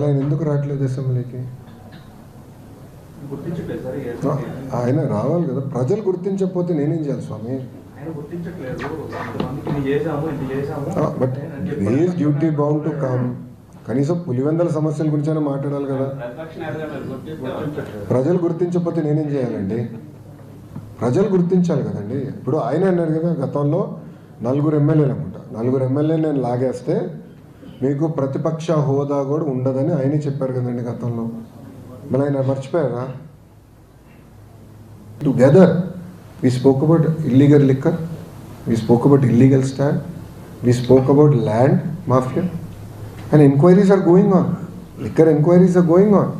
మళ్ళీ ఆయన ఎందుకు రావట్లేదు అసెంబ్లీకి? ఆయన రావాలి కదా. ప్రజలు గుర్తించకపోతే నేనేం చేయాలి స్వామి? But is duty bound to come కనీసం పులివెందల సమస్యల గురించి మాట్లాడాలి కదా. ప్రజలు గుర్తించకపోతే నేనేం చేయాలండి? ప్రజలు గుర్తించాలి కదండి. ఇప్పుడు ఆయన అన్నారు కదా గతంలో నలుగురు ఎమ్మెల్యేలు అనుకుంటా. నలుగురు ఎమ్మెల్యేలు నేను లాగేస్తే మీకు ప్రతిపక్ష హోదా కూడా ఉండదని ఆయనే చెప్పారు కదండి గతంలో మళ్ళీ ఆయన మర్చిపోయారా together we spoke about illegal liquor we spoke about illegal stand we spoke about land mafia and enquiries are going on liquor enquiries are going on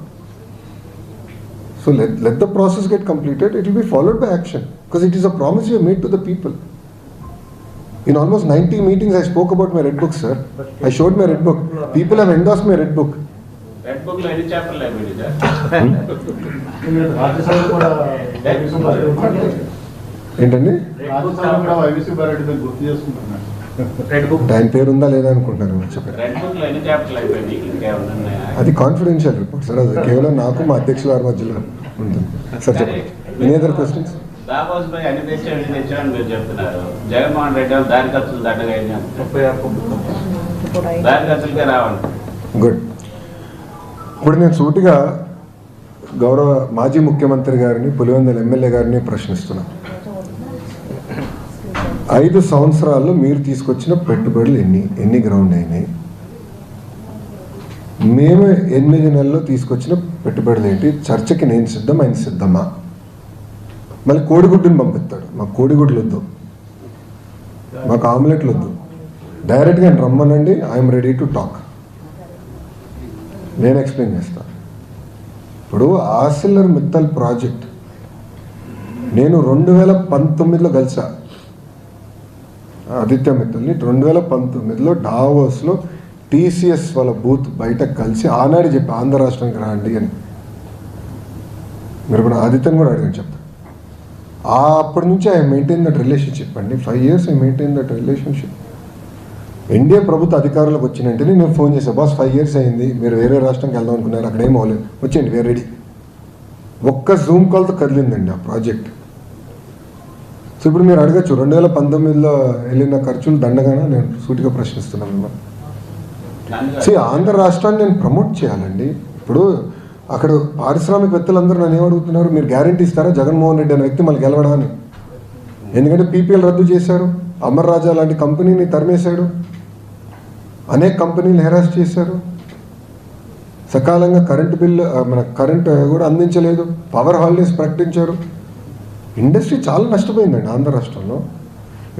So let, let the process get completed, it will be followed by action because it is a promise you have made to the people. In almost 90 meetings, I spoke about my red book, sir. I showed my red book. People have endorsed my red book. Red బుక్లో ఎన్ని చాప్టర్లు అయిపోయింది ఏంటండి? ఆయన పేరు ఉందా లేదా ఉన్నాయా? అది కాన్ఫిడెన్షియల్ రిపోర్ట్ సార్ అది కేవలం నాకు మా అధ్యక్షుల వారి మధ్యలో ఉంటుంది. సార్ చెప్పండి. ఎనీ అదర్ క్వశ్చన్స్ దాబోస్ పై అన్ని తెచ్చాడు తెచ్చాడని మీరు చెప్తున్నారు. జగన్మోహన్ రెడ్డి దారి ఖర్చులు దండగా దారి ఖర్చులకే రావండి. గుడ్ ఇప్పుడు నేను సూటిగా గౌరవ మాజీ ముఖ్యమంత్రి గారిని పులివెందుల ఎమ్మెల్యే గారిని ప్రశ్నిస్తున్నాను ఐదు సంవత్సరాల్లో మీరు తీసుకొచ్చిన పెట్టుబడులు ఎన్ని? ఎన్ని గ్రౌండ్ అయినాయి? మేము ఎనిమిది నెలల్లో తీసుకొచ్చిన పెట్టుబడులు ఏంటి? చర్చకి నేను సిద్ధం ఆయన సిద్ధమా? మళ్ళీ కోడిగుడ్డుని పంపిస్తాడు. మాకు కోడిగుడ్లు వద్దు మాకు ఆమ్లెట్లు వద్దు డైరెక్ట్గా రమ్మనండి ఐఎమ్ రెడీ టు టాక్. నేను ఎక్స్ప్లెయిన్ చేస్తాను ఇప్పుడు ఆసిల్లర్ మిత్తల్ ప్రాజెక్ట్. నేను రెండు వేల పంతొమ్మిదిలో కలిసా. ఆదిత్య మిత్తల్ని రెండు వేల పంతొమ్మిదిలో డావోస్లో టీసీఎస్ వాళ్ళ బూత్ బయట కలిసి ఆనాడు చెప్పి ఆంధ్ర రాష్ట్రానికి రాండి అని. మీరు కూడా ఆదిత్యని కూడా అడిగిన చెప్తాను అప్పటి నుంచి ఐ మెయింటైన్ దట్ రిలేషన్షిప్ అండి. Five years I maintain that relationship NDA ప్రభుత్వ అధికారులకు వచ్చిన వెంటనే నేను ఫోన్ చేశాను బాస్ ఫైవ్ ఇయర్స్ అయింది మీరు వేరే రాష్ట్రంకి వెళ్దాం అనుకున్నారు అక్కడ ఏం అవ్వలేదు వచ్చేయండి వేరే రెడీ ఒక్క జూమ్ కాల్తో కదిలిందండి ఆ ప్రాజెక్ట్ సో ఇప్పుడు మీరు అడగచ్చు రెండు వేల పంతొమ్మిదిలో వెళ్ళిన ఖర్చులు దండగానే? నేను సూటిగా ప్రశ్నిస్తున్నాను. మిమ్మల్ని See, ఆంధ్ర రాష్ట్రాన్ని నేను ప్రమోట్ చేయాలండి. ఇప్పుడు అక్కడ పారిశ్రామికవేత్తలందరూ నన్ను ఏమడుగుతున్నారు మీరు గ్యారంటీ ఇస్తారా? జగన్మోహన్ రెడ్డి అనే వ్యక్తి మళ్ళీ గెలవడా అని ఎందుకంటే పీపీఎల్ రద్దు చేశారు. అమర్ రాజా లాంటి కంపెనీని తరిమేశాడు. అనేక కంపెనీలు హెరాస్ చేశారు. సకాలంగా కరెంటు బిల్లు మన కరెంటు కూడా అందించలేదు. పవర్ హాలిడేస్ ప్రకటించారు. ఇండస్ట్రీ చాలా నష్టపోయిందండి ఆంధ్ర రాష్ట్రంలో.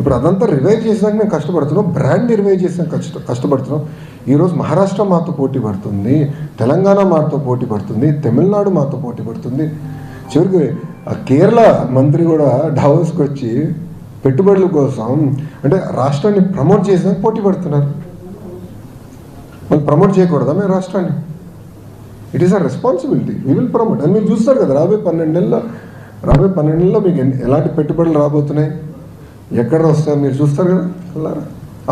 ఇప్పుడు అదంతా రివైవ్ చేసాక మేము కష్టపడుతున్నాం బ్రాండ్ రివైవ్ చేసాక కష్ట కష్టపడుతున్నాం. ఈరోజు మహారాష్ట్ర మాతో పోటీ పడుతుంది తెలంగాణ మాతో పోటీ పడుతుంది తమిళనాడు మాతో పోటీ పడుతుంది. చివరికి ఆ కేరళ మంత్రి కూడా డావోస్కి వచ్చి పెట్టుబడుల కోసం అంటే రాష్ట్రాన్ని ప్రమోట్ చేసాక పోటీ పడుతున్నారు. మళ్ళీ ప్రమోట్ చేయకూడదా మేము రాష్ట్రాన్ని? It is a responsibility we will promote అని మీరు చూస్తారు కదా రాబోయే పన్నెండు నెలల్లో రాబోయే పన్నెండు నెలల్లో మీకు ఎలాంటి పెట్టుబడులు రాబోతున్నాయి? ఎక్కడ వస్తాయో మీరు చూస్తారు కదా అల్లారా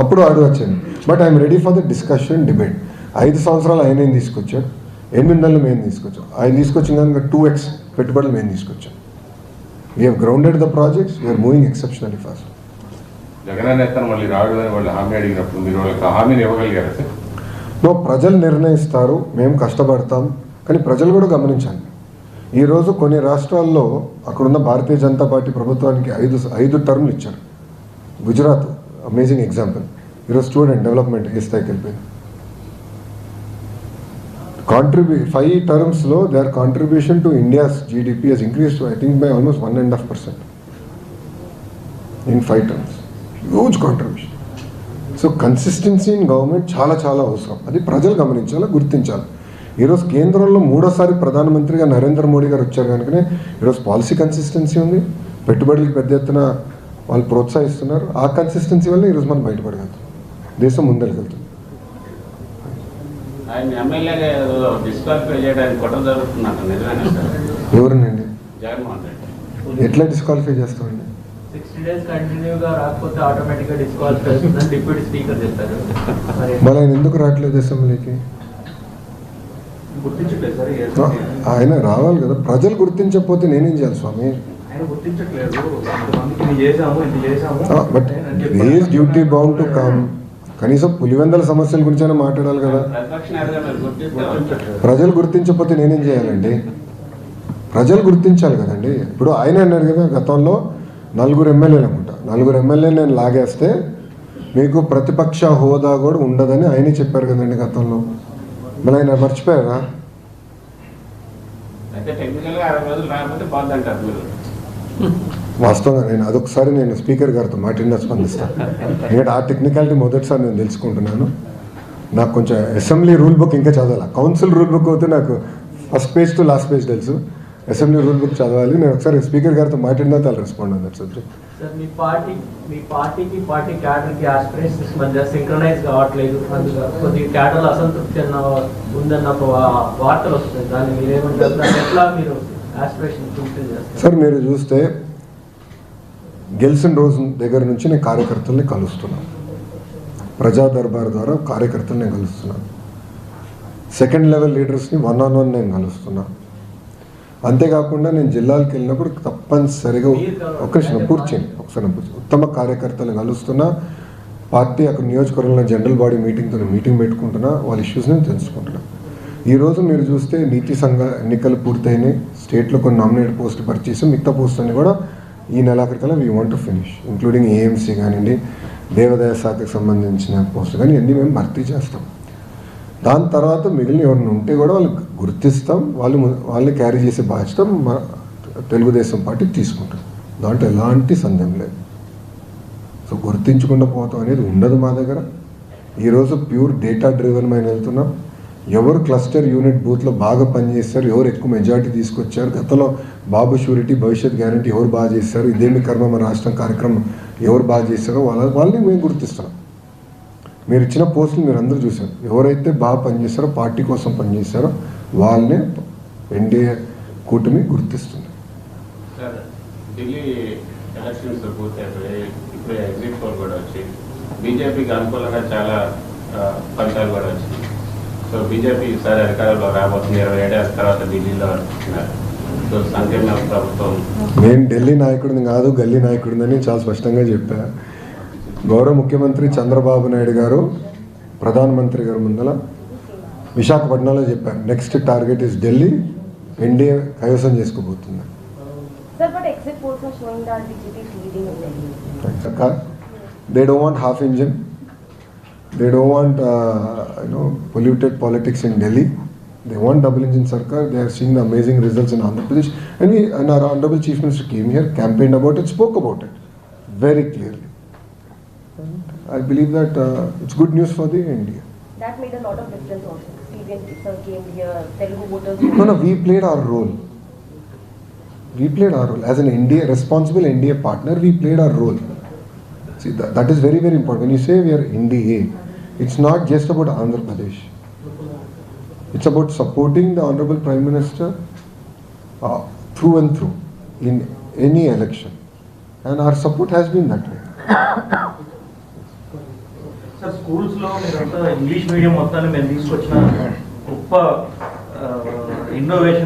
అప్పుడు ఆడు వచ్చాను but I'm ready for the discussion debate ఐదు సంవత్సరాలు ఆయన ఏం తీసుకొచ్చాడు? ఎనిమిది నెలలు మేము తీసుకొచ్చాం. ఆయన తీసుకొచ్చిన కనుక టూ ఎక్స్ పెట్టుబడులు మేము తీసుకొచ్చాం. We have grounded the projects we're moving exceptionally fast no ప్రజలు నిర్ణయిస్తారు. మేము కష్టపడతాం. కానీ ప్రజలు కూడా గమనించాలి. ఈరోజు కొన్ని రాష్ట్రాల్లో అక్కడున్న భారతీయ జనతా పార్టీ ప్రభుత్వానికి ఐదు ఐదు టర్మ్లు ఇచ్చారు. గుజరాత్ అమేజింగ్ ఎగ్జాంపుల్ ఈరోజు స్టూడెంట్ డెవలప్మెంట్ ఏ స్థాయికి వెళ్ళిపోయింది contribute five టర్మ్స్లో their contribution to India's GDP has increase to I think by almost one and half percent in five terms huge contribution so consistency in government చాలా చాలా అవసరం. అది ప్రజలు గమనించాలి గుర్తించాలి? ఈరోజు కేంద్రంలో మూడోసారి ప్రధానమంత్రిగా నరేంద్ర మోడీ గారు వచ్చారు కనుకనే ఈరోజు పాలసీ కన్సిస్టెన్సీ ఉంది. పెట్టుబడులకు పెద్ద ఎత్తున వాళ్ళు ప్రోత్సహిస్తున్నారు. ఆ కన్సిస్టెన్సీ వల్ల ఈరోజు మనం బయటపడగలుగుతాం. దేశం సార్? ఎవరినండి? ఎట్లా డిస్క్వాలిఫై చేస్తామండి? మళ్ళీ ఆయన ఎందుకు రావట్లేదు అసెంబ్లీకి. ఆయన రావాలి కదా. ప్రజలు గుర్తించకపోతే నేనేం చేయాలి స్వామి? But is duty bound to come కనీసం పులివెందల సమస్యల గురించైనా మాట్లాడాలి కదా. మీరు ప్రజలు గుర్తించకపోతే నేనేం చేయాలండి? ప్రజలు గుర్తించాలి కదండి. ఇప్పుడు ఆయన అన్నారు కదా గతంలో నలుగురు ఎమ్మెల్యేలు అనుకుంటా. నలుగురు ఎమ్మెల్యే నేను లాగేస్తే మీకు ప్రతిపక్ష హోదా కూడా ఉండదని ఆయనే చెప్పారు కదండి గతంలో. మళ్ళీ ఆయన మర్చిపోయారా? వాస్తవంగా నేను అదొకసారి నేను స్పీకర్ గారితో మాట్లాడిన స్పందిస్తాను ఎందుకంటే ఆ టెక్నికాలిటీ మొదటిసారి నేను తెలుసుకుంటున్నాను. నాకు కొంచెం అసెంబ్లీ రూల్ బుక్ ఇంకా చదవాలి? కౌన్సిల్ రూల్ బుక్ అయితే నాకు first page to last page తెలుసు. అసెంబ్లీ రూల్ బుక్ చదవాలి. నేను ఒకసారి స్పీకర్ గారితో మాట్లాడినా వాళ్ళు రెస్పాండ్ అన్నారు సబ్జెక్ట్. సార్ మీ పార్టీ మీ పార్టీకి పార్టీ క్యాడర్కి ఆస్పిరేషన్స్ మధ్య సింక్రనైజ్ కావట్లేదు. అందులో కొద్దిగా క్యాడర్లో అసంతృప్తి అన్న ఉందన్న ఒక వా- వార్తలు వస్తున్నాయి. దాన్ని మీరేమంటారు? దాన్ని ఎట్లా మీరు సార్ మీరు చూస్తే గెలిచిన రోజు దగ్గర నుంచి నేను కార్యకర్తల్ని కలుస్తున్నాను. ప్రజా దర్బార్ ద్వారా కార్యకర్తల్ని నేను కలుస్తున్నాను. సెకండ్ లెవెల్ లీడర్స్ని వన్ ఆన్ వన్ నేను కలుస్తున్నాను. అంతేకాకుండా నేను జిల్లాలకు వెళ్ళినప్పుడు తప్పనిసరిగా ఒక్క నిమిషం కూర్చొని ఒకసారి ఉత్తమ కార్యకర్తలను కలుస్తున్నా పార్టీ అక్కడ నియోజకవర్గంలో జనరల్ బాడీ మీటింగ్తో మీటింగ్ పెట్టుకుంటున్నా వాళ్ళ ఇష్యూస్ని నేను తెలుసుకుంటున్నా. ఈరోజు మీరు చూస్తే నీతి సంఘ ఎన్నికలు పూర్తయినాయి. స్టేట్లో కొన్ని నామినేట్ పోస్ట్ పర్చేసి మిగతా పోస్ట్ అన్ని కూడా ఈ నెలాఖరికల్లా we want to finish including AMC కానివ్వండి దేవాదాయ శాఖకు సంబంధించిన పోస్ట్ కానీ అన్నీ మేము భర్తీ చేస్తాం. దాని తర్వాత మిగిలిన ఎవరిని ఉంటే కూడా వాళ్ళు గుర్తిస్తాం. వాళ్ళు వాళ్ళు క్యారీ చేసే బాధ్యత మా తెలుగుదేశం పార్టీ తీసుకుంటుంది. దాంట్లో ఎలాంటి సందేహం లేదు. సో గుర్తించకుండా పోతాం అనేది ఉండదు మా దగ్గర. ఈరోజు ప్యూర్ డేటా డ్రివెన్ మైన వెళ్తున్నాం. ఎవరు క్లస్టర్ యూనిట్ బూత్లో బాగా పనిచేస్తారు ఎవరు ఎక్కువ మెజారిటీ తీసుకొచ్చారు గతంలో బాబు షూరిటీ భవిష్యత్ గ్యారంటీ ఎవరు బాగా చేస్తారు ఇదేమి కర్మ మన రాష్ట్రం కార్యక్రమం ఎవరు బాగా చేస్తారో వాళ్ళ వాళ్ళని మేము గుర్తిస్తున్నాం మీరు ఇచ్చిన పోస్టులు మీరు అందరూ చూశారు. ఎవరైతే బాగా పనిచేస్తారో పార్టీ కోసం పనిచేస్తారో వాళ్ళనే ఎన్డీఏ కూటమి గుర్తిస్తుంది. ఢిల్లీ ఎలక్షన్స్ ఇప్పుడు ఎగ్జిట్ పోల్ కూడా వచ్చి బీజేపీకి అనుకూలంగా చాలా ఫలితాలు కూడా వచ్చినాయి. సో బీజేపీ ఈసారి అధికారంలో రాబోతుంది. ఇరవై ఏడేళ్ళ తర్వాత ఢిల్లీలో సో సంకీర్ణ ప్రభుత్వం నేను ఢిల్లీ నాయకుడిని కాదు గల్లీ నాయకుడిని అని చాలా స్పష్టంగా చెప్పా. గౌరవ ముఖ్యమంత్రి చంద్రబాబు నాయుడు గారు ప్రధానమంత్రి గారు ముందల విశాఖపట్నంలో చెప్పారు next target is Delhi NDA కైవసం చేసుకోబోతుంది. They don't want half engine They don't want uh, you know polluted politics in Delhi. They want double engine Sarkar. They are seeing the amazing results in Andhra Pradesh. And we and our honorable chief minister came here, campaigned about it, spoke about it very clearly. And I believe that uh, it's good news for the India. That made a lot of difference also. Came here, Telugu voters. No, no, we played our role. We played our role as an India responsible India partner. We played our role. See, that, that is very, very important. When you say we are India, it's not just about Andhra Pradesh. It's about supporting the Honorable Prime Minister uh, through and through in any election. And our support has been that way. Sir schools లో మీరంతా English medium మొత్తాన్ని మేము తీసుకొచ్చిన గొప్ప innovation